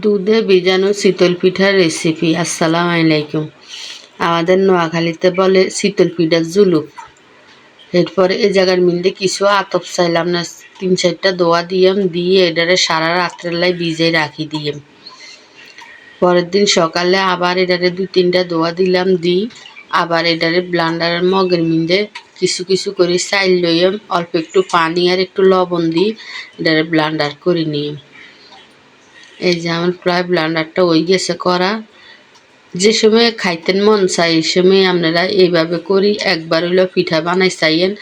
দুধে ভিজানো শীতল পিঠার রেসিপি আসসালাম আলাইকুম। আমাদের নোয়াখালীতে বলে শীতল পিঠার জুলুপ। এরপরে এ জায়গার মিলতে কিছু আতপ চাইলাম না, তিন চারটা দোয়া দিয়াম, দিয়ে এটারে সারা রাত্রেলাই ভিজে রাখি দিয়াম। পরের দিন সকালে আবার এটারে দুই তিনটা দোয়া দিলাম দিই আবার এটারে ব্লান্ডারের মগের মিন্দে কিছু কিছু করে চাইল লইয়াম, অল্প একটু পানি আর একটু লবণ দিই এটারে ব্লান্ডার করে নিয়ে এই যে আমার প্রায় ব্লান্ডারটা ওই গেছে করা। যে সময় খাইতেন মন চাই এই সময় আপনারা এইভাবে করি, একবার হইল পিঠা বানাই চাইয়েন।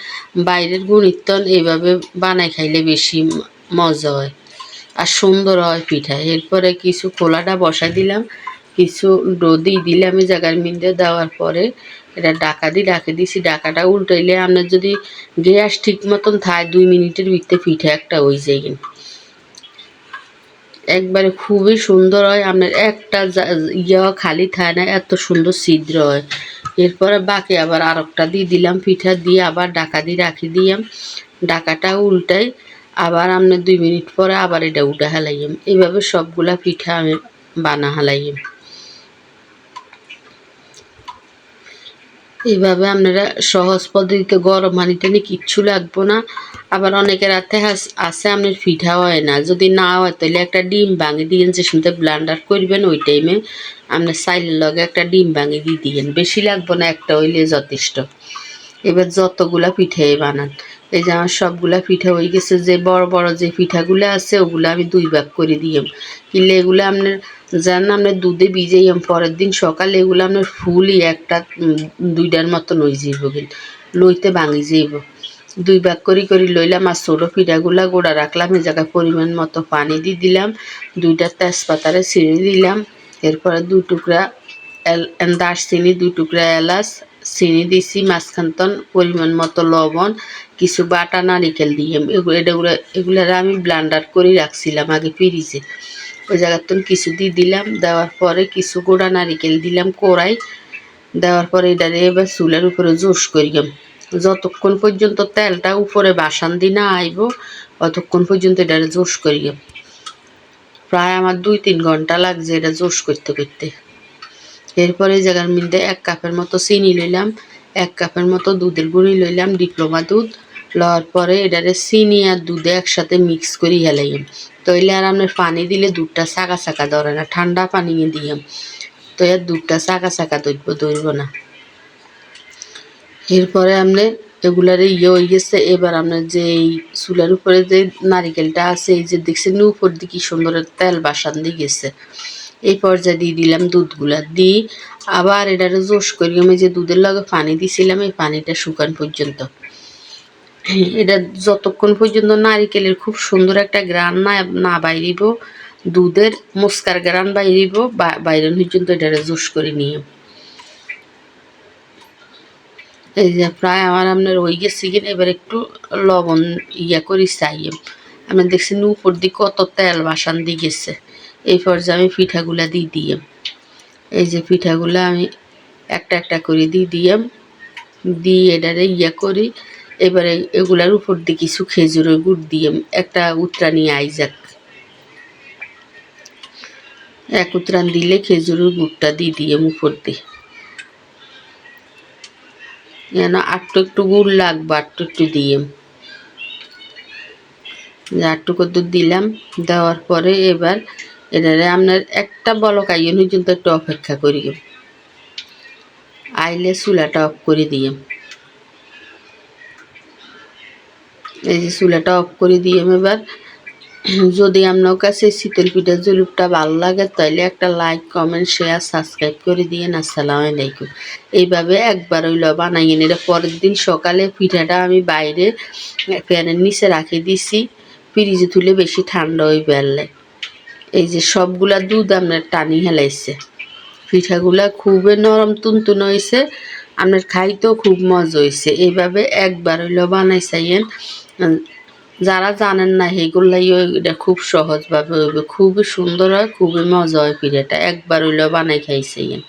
বাইরের গুণিতন এইভাবে বানাই খাইলে বেশি মজা হয় আর সুন্দর হয় পিঠা। এরপরে কিছু খোলাটা বসাই দিলাম, কিছু দিয়ে দিলাম এই জায়গার মিন্দে দেওয়ার পরে এটা ডাকা দিয়ে ডাকে দিছি। ডাকাটা উল্টাইলে আপনার যদি গ্যাস ঠিক মতন থাকে, দুই মিনিটের ভিতরে পিঠা একটা হয়ে যায় একবারে খুবই সুন্দর হয়। আপনার একটা ইয়া খালি থাকে না, এত সুন্দর ছিদ্র হয়। এরপরে বাকি আবার আরেকটা দিয়ে দিলাম, পিঠা দিয়ে আবার ডাকা দিয়ে রাখি দিয়াম। ডাকাটা উল্টাই আবার আপনার দুই মিনিট পরে আবার এটা উঠে হালাইম এভাবে সবগুলা পিঠা আমি বানা হালাইম এইভাবে আপনারা সহজ পদ্ধতিতে গরম পানিতে নিয়ে কিচ্ছু লাগবো না। আবার অনেকের হাতে আছে আপনার পিঠা হয় না। যদি না হয় তাহলে একটা ডিম ভাঙি দিয়েন যে শুনতে ব্লান্ডার করবেন ওই টাইমে আপনার সাইলের লগে একটা ডিম ভাঙি দিয়ে দিয়েন। বেশি লাগবো না, একটা হইলে যথেষ্ট। এবার যতগুলা পিঠে বানান। এই যে আমার সবগুলা পিঠা হয়ে গেছে, যে বড় বড় যে পিঠাগুলো আছে ওগুলো আমি দুই ভাগ করে দিয়াম। কিনলে এগুলো আপনার জান আপনার দুধে ভিজাইয়াম, পরের দিন সকালে এগুলো আমরা ফুলই একটা দুইটার মতন হয়ে যাইব কিন্তু লইতে ভাঙি যাইব। দুই ভাগ করি করি লইলাম আর ছোটো পিঠাগুলা গোড়া রাখলাম, এই জায়গায় পরিমাণ মতো পানি দিয়ে দিলাম, দুইটা তেজপাতারে ছিঁড়ে দিলাম, এরপরে দুই টুকরা দারচিনি দুই টুকরা এলাচ, চিনি দিছি মাঝখানতন পরিমাণ মতো লবণ, কিছু বাটা নারিকেল দিয়ে এগুলো এগুলো আমি ব্লান্ডার করে রাখছিলাম আগে ফ্রিজে। ওই জায়গার কিছু দিয়ে দিলাম, দেওয়ার পরে কিছু গোড়া নারিকেল দিলাম কোড়াই, দেওয়ার পরে এটারে এবার চুলের উপরে জোশ করিলাম। যতক্ষণ পর্যন্ত তেলটা উপরে বাসান দি না আইব, অতক্ষণ পর্যন্ত এটারে জোশ করিলাম। প্রায় আমার দুই তিন ঘণ্টা লাগছে এটা জোশ করতে করতে। এরপরে এই জায়গার মধ্যে এক কাপের মতো চিনি লইলাম, এক কাপের মতো দুধের গুঁড়ি লইলাম, ডিপ্লোমা দুধ লওয়ার পরে এটারে চিনি আর দুধে একসাথে মিক্স করি হেলাইম। তইলে আর আপনার পানি দিলে দুধটা চাকা চাকা ধরে না, ঠান্ডা পানি দিয়াম। তো এর দুধটা চাকা চাকা দইব দইব না। এরপরে আপনি এগুলার ইয়ে হয়ে গেছে, এবার আপনার যে এই চুলার উপরে যে নারিকেলটা আছে, এই যে দেখছেন উপর দিকে সুন্দর তেল বাসান দিয়ে গেছে। এই পর্যায়ে দিয়ে দিলাম দুধগুলা। দিই আবার এটারে জোশ করি আমি যে দুধের লগে পানি দিছিলাম, এই পানিটা শুকান পর্যন্ত। এটা যতক্ষণ পর্যন্ত নারিকেলের খুব সুন্দর একটা গ্রান না না বাইরিব, দুধের মুস্কার গ্রান বাইরিব বাইরন পর্যন্ত এটারে জোশ করে নিয়ে এই যে প্রায় আমার আপনার ওই গেছে কিনা, এবার একটু লবণ ইয়া করি চাই। আমি দেখছি উপর দিকে কত তেল বাসান দিয়ে গেছে। এই পর্যায়ে আমি পিঠাগুলা দিয়ে দিয়ে এই যে পিঠাগুলা আমি একটা একটা করে দিয়ে দিয়াম দিয়ে এটারে ইয়া করি। এবারে এগুলার উপর দিয়ে কিছু খেজুরের গুড় দিয়ে একটা উত্তরা নিয়ে আই যাক। এক উত্রান দিলে খেজুরের গুড়টা দিয়ে দিয়ে উপর দিয়ে। যেন আটটু একটু গুড় লাগবে আটটু একটু দিয়ে আটটু কত দিলাম, দেওয়ার পরে এবার এটারে আপনার একটা বলক আইন পর্যন্ত একটু অপেক্ষা করি। আইলে চুলাটা অফ করে দিয়ে এই যে চুলাটা অফ করে দিয়ে এবার। যদি আপনার কাছে শীতল পিঠার জলুপটা ভালো লাগে তাহলে একটা লাইক কমেন্ট শেয়ার সাবস্ক্রাইব করে দিয়ে আসসালামু আলাইকুম। এইভাবে একবার হইল বানাইয়ে এটা পরের দিন সকালে পিঠাটা আমি বাইরে ফ্যানের নিচে রাখি দিছি, ফ্রিজে তুলে বেশি ঠান্ডা হয়ে বেরলে। এই যে সবগুলা দুধ আপনার টানি হেলাইছে। পিঠাগুলা খুবই নরম তুনতুন হয়েছে আপনার খাইতেও খুব মজা হয়েছে এইভাবে একবার হইলেও বানাই চাইয়েন যারা জানেন না সেগুলাই এটা খুব সহজভাবে হইবে। খুবই সুন্দর হয়, খুবই মজা হয় পিঠাটা। একবার হইলেও বানাই খাইছেন